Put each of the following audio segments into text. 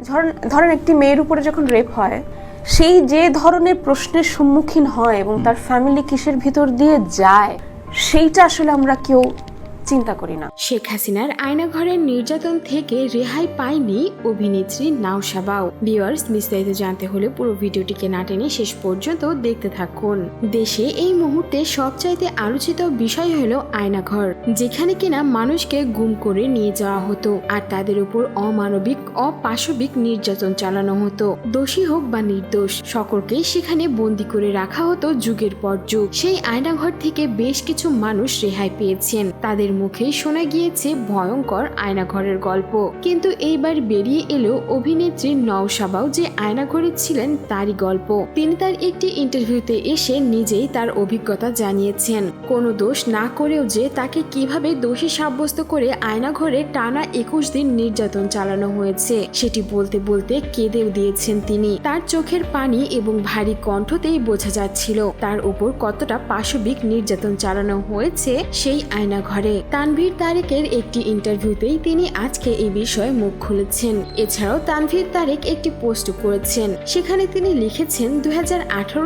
ধরেন ধরেন একটি মেয়ের উপরে যখন রেপ হয় সেই যে ধরনের প্রশ্নের সম্মুখীন হয় এবং তার ফ্যামিলি কিসের ভিতর দিয়ে যায় সেইটা আসলে আমরা কেউ চিন্তা করি না। শেখ হাসিনার আয়নাঘরের নির্যাতন থেকে রেহাই পায়নি অভিনেত্রী নাওশাবাও ভিউয়ার্স, বিস্তারিত জানতে হলে পুরো ভিডিওটিকে না টেনে শেষ পর্যন্ত দেখতে থাকুন। দেশে এই মুহূর্তে সবচাইতে আলোচিত বিষয় হলো আয়নাঘর, যেখানে কিনা মানুষকে গুম করে নিয়ে যাওয়া হতো আর তাদের উপর অমানবিক, অপাশবিক নির্যাতন চালানো হতো। দোষী হোক বা নির্দোষ, সকলকেই সেখানে বন্দি করে রাখা হতো যুগের পর যুগ। সেই আয়নাঘর থেকে বেশ কিছু মানুষ রেহাই পেয়েছেন। তাদের মুখে শোনা গিয়েছে ভয়ঙ্কর আয়নাঘরের গল্প। কিন্তু এইবার বেরিয়ে এলো অভিনেত্রী নওশাবাও যে আয়নাঘরে ছিলেন তারই গল্প। তিনি তার একটি ইন্টারভিউতে এসে নিজেই তার অভিজ্ঞতা জানিয়েছেন। কোনো দোষ না করেও যে তাকে কীভাবে দোষী সাব্যস্ত করে আয়নাঘরে টানা একুশ দিন নির্যাতন চালানো হয়েছে, সেটি বলতে বলতে কেঁদেও দিয়েছেন তিনি। তার চোখের পানি এবং ভারী কণ্ঠতেই বোঝা যাচ্ছিল তার উপর কতটা পাশবিক নির্যাতন চালানো হয়েছে সেই আয়নাঘরে। তানভীর তারেকের একটি ইন্টারভিউতেই তিনি আজকে এই বিষয়ে মুখ খুলেছেন। এছাড়াও তানভীর তারেক একটি পোস্ট করেছেন। সেখানে তিনি লিখেছেন দুই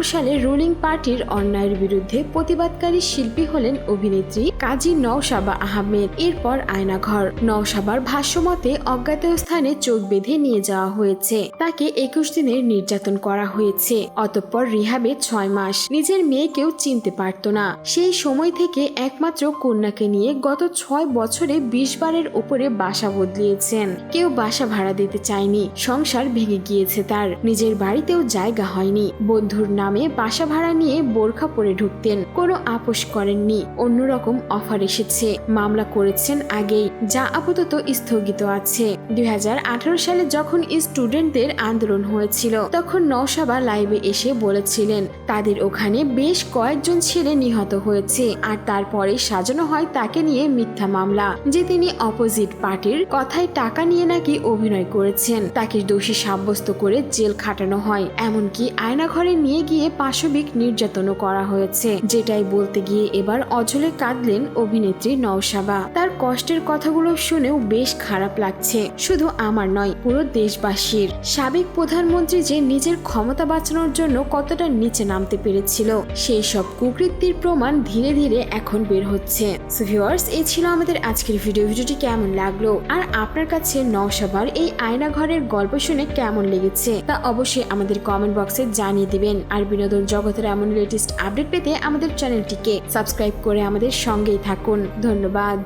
সালে রুলিং পার্টির অন্যায়ের বিরুদ্ধে প্রতিবাদকারী শিল্পী হলেন অভিনেত্রী কাজী নওশাবা আহমেদ। এরপর আয়নাঘর। নওশাবার ভাষ্যমতে, অজ্ঞাত স্থানে চোখ বেঁধে নিয়ে যাওয়া হয়েছে। তাকে একুশ দিনের নির্যাতন করা হয়েছে। অতঃপর রিহাবে ছয় মাস। নিজের মেয়েকেও চিনতে পারত না। সেই সময় থেকে একমাত্র কন্যাকে নিয়ে গত ছয় বছরে বিশ বারের উপরে বাসা বদলিয়েছেন। কেউ বাসা ভাড়া দিতে চায়নি, সংসার ভেঙে গিয়েছে তার। নিজের বাড়িতেও জায়গা হয়নি। বন্ধুর নামে বাসা ভাড়া নিয়ে বোরখা পরে ঢুকতেন। কোনো আপোষ করেননি, অন্যরকম অফার এসেছে। মামলা করেছেন আগেই, যা আপাতত স্থগিত আছে। দুই হাজার আঠারো সালে যখন স্টুডেন্টদের আন্দোলন হয়েছিল, তখন নওশাবা লাইভে এসে বলেছিলেন, তাদের ওখানে বেশ কয়েকজন ছেলে নিহত হয়েছে, আর তারপরে সাজানো হয় তাকে নিয়ে মিথ্যা মামলা, যে তিনি অপোজিট পার্টির কথায় টাকা নিয়ে নাকি অভিনয় করেছেন। তাকে দোষী সাব্যস্ত করে জেল খাটানো হয়। এমনকি আয়নাঘরে নিয়ে গিয়ে পাশবিক নির্যাতনও করা হয়েছে। যেটাই বলতে গিয়ে এবার অঝলে কাঁদলেন অভিনেত্রী নওশাবা। তার কষ্টের কথাগুলো শুনেও বেশ খারাপ লাগছে। শুধু আমার নয়, পুরো দেশবাসীর। সাবেক প্রধানমন্ত্রী যে নিজের ক্ষমতা বাঁচানোর জন্য কতটা নিচে নামতে পেরেছিল, সেই সব কুকৃতির প্রমাণ ধীরে ধীরে এখন বের হচ্ছে। সো ভিউয়ার্স, এই ছিল আমাদের আজকের ভিডিও। ভিডিওটি কেমন লাগল? আর আপনার কাছে নওশাবার এই আয়না ঘরের গল্প শুনে কেমন লেগেছে? তা অবশ্যই আমাদের কমেন্ট বক্সে জানিয়ে দিবেন। আর বিনোদন জগতের এমন লেটেস্ট আপডেট পেতে আমাদের চ্যানেলটিকে সাবস্ক্রাইব করে আমাদের সঙ্গেই থাকুন। ধন্যবাদ।